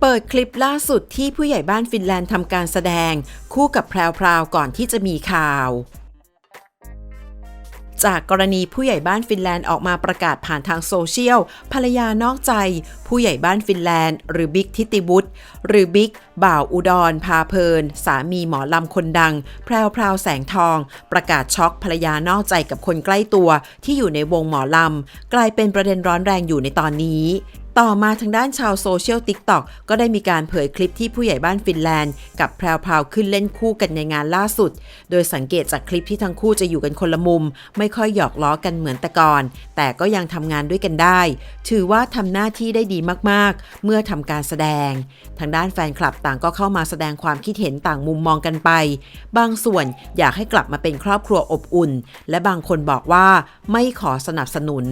เปิดคลิปล่าสุดที่ผู้ใหญ่บ้านฟินแลนด์ทำการแสดง คู่กับแพรวๆก่อนที่จะมีข่าวจากกรณีผู้ใหญ่บ้านฟินแลนด์ออกมาประกาศผ่านทางโซเชียล ภรรยานอกใจ ผู้ใหญ่บ้านฟินแลนด์ หรือบิ๊กทิติบุตรหรือบิ๊กบ่าวอุดร พาเพลิน สามีหมอลำคนดัง แพรวพราวแสงทอง ประกาศช็อกภรรยานอกใจกับคนใกล้ตัวที่อยู่ในวงหมอลำ กลายเป็นประเด็นร้อนแรงอยู่ในตอนนี้ ต่อมาทางด้านชาวโซเชียล TikTok ก็ได้มีการเผยคลิปที่ผู้ใหญ่บ้านฟินแลนด์ กับแพรวพราวขึ้นเล่นคู่กันในงานล่าสุด โดยสังเกตจากคลิปที่ทั้งคู่จะอยู่กันคนละมุม ไม่ค่อยหยอกล้อกันเหมือนแต่ก่อน แต่ก็ยังทำงานด้วยกันได้ ถือว่าทำหน้าที่ได้ดีมากๆ เมื่อทำการแสดง ทางด้านแฟนคลับต่างก็เข้ามาแสดงความคิดเห็นต่างมุมมองกันไป บางส่วนอยากให้กลับมาเป็นครอบครัวอบอุ่น และบางคนบอกว่าไม่ขอสนับสนุน